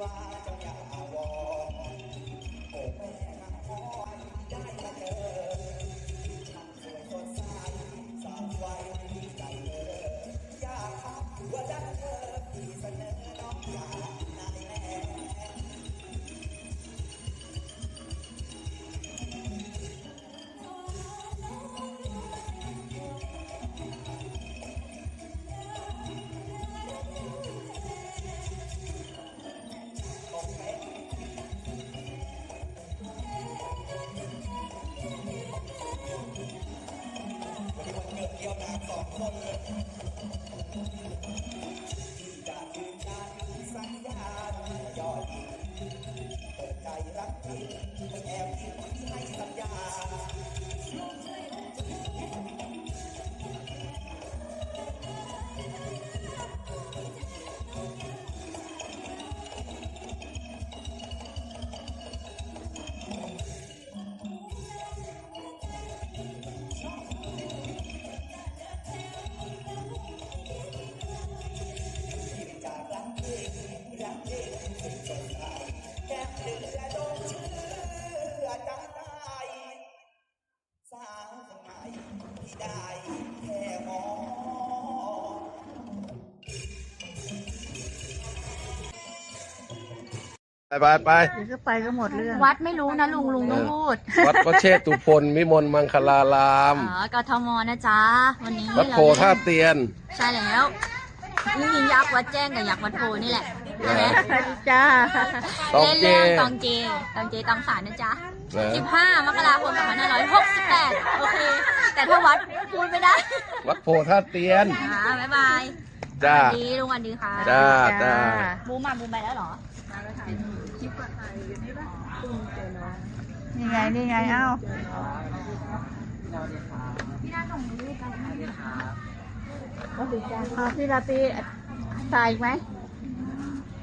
ว่ เกิดเดียวกันสองคนเลยที่จะยืนยันสัญญาณยอดยิงเปิดใจรักจริงไม่แอบ ที่ได้แค่มองไปไปไปเดี๋ยวก็ไปก็หมดเรื่อง วัดไม่รู้นะลุงลุงต้องพูด วัดพระเชตุพนวิมลมังคลาราม อ๋อกทมนะจ๊ะ วันนี้วัดโพท่าเตียน ใช่แล้วนี่มียักษ์วัดแจ้งกับยักษ์วัดโพนี่แหละใช่ไหมจ้าตองเล่นเจเรื่องตองเจตองเจตองสารนะจ๊ะ นะ 15 มกราคม2568 โอเค แต่ถ้าวัดพูดไม่ได้วัดโพท่าเตียนอ่าบ๊ายบายจ้าสวัสดีลุงสวันดีค่ะจ้าจ้าบูมมาบูมไปแล้วเหรอนี่ไงนี่ไงเอ้าเอาพี่ลาตีถ่ายอีกไหม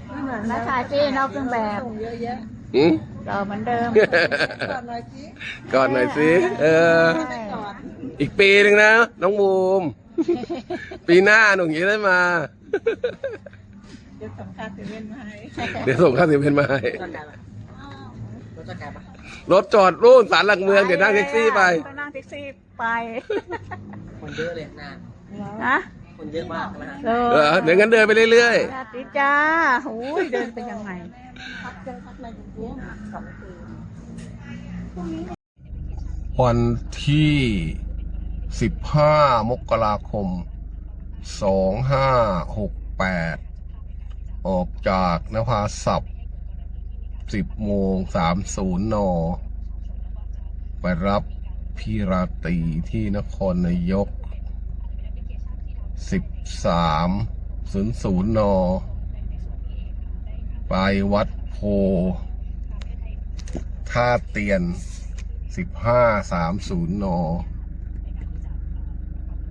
ไม่เหมือนนะถ่ายพี่นอกเครื่องแบบหืมรอเหมือนเดิม ก่อนหน่อยสิ เออ อีกปีหนึ่งนะ น้องบูม ปีหน้าหนุ่มจะได้มา เดี๋ยวส่งค่าสิเวนมาให้เดี๋ยวส่งค่าสิเวนมาให้รถจอดรุ่นสารหลักเมืองเดี๋ยวนั่งแท็กซี่ไปต้องนั่งแท็กซี่ไปคนเยอะเลยนานนะคนเยอะมากนะฮะ เอเออเดี๋ยวงั้นเดินไปเรื่อยลาตีจ้าโอ้ยเดินไปยังไง ๆวันที่ 15 มกราคม 2568 ออกจากนภาศัพท์ 10โมง30 น ไปรับพี่ราตรีที่นครนายก 13 00 น ไปวัดโพท่าเตียน 1530 น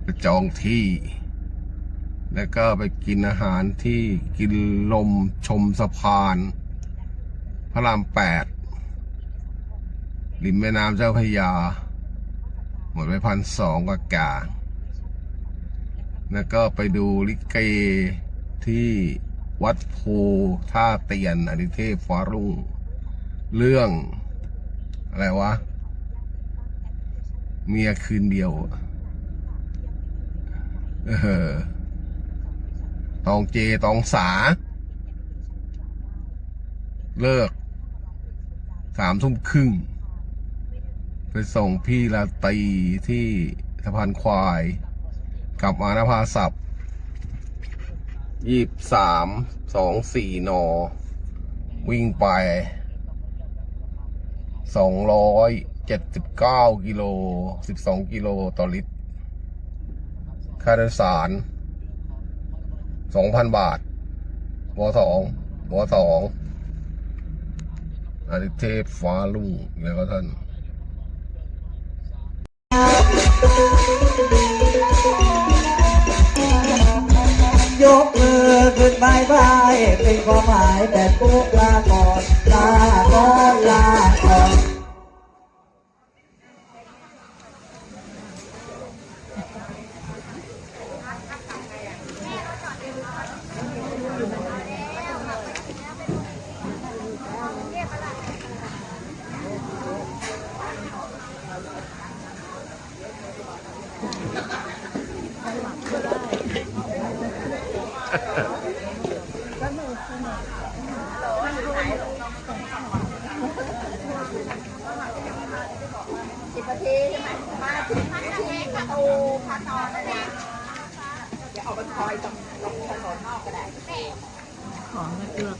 ไปจองที่ แล้วก็ไปกินอาหารที่กินลมชมสะพาน พระรามแปดริมแม่น้ำเจ้าพยา หมดไปพันสองกว่ากาแล้วก็ไปดูลิเกที่วัดโพท่าเตียนอดิเทพฟ้ารุ่ง เรื่อง อะไรวะ เมียคืนเดียวออ ตองเจตองสา เลิก สามทุ่มครึ่ง ไปส่งพี่ลาตีที่สะพานควาย กลับมานภาศัพท์ยี่สามสองสี่นอ วิ่งไปสองร้อยเจ็ดสิบเก้ากิโลสิบสองกิโลต่อลิตร ค่าโดยสารสองพันบาทวสองวสองอาทิเทพฟ้าลุ่งแล้วก็ท่านยกมือขึ้นบายบายเป็นความหมายแต่ปุ๊บลาก่อนลาก่อนลาก่อน สิบนาทีใช่ไหมมาถึงทยาตูพานอนนะเนี่ยจะเอาบนคอยตรงลงถนนนอกก็ได้ ของเลือก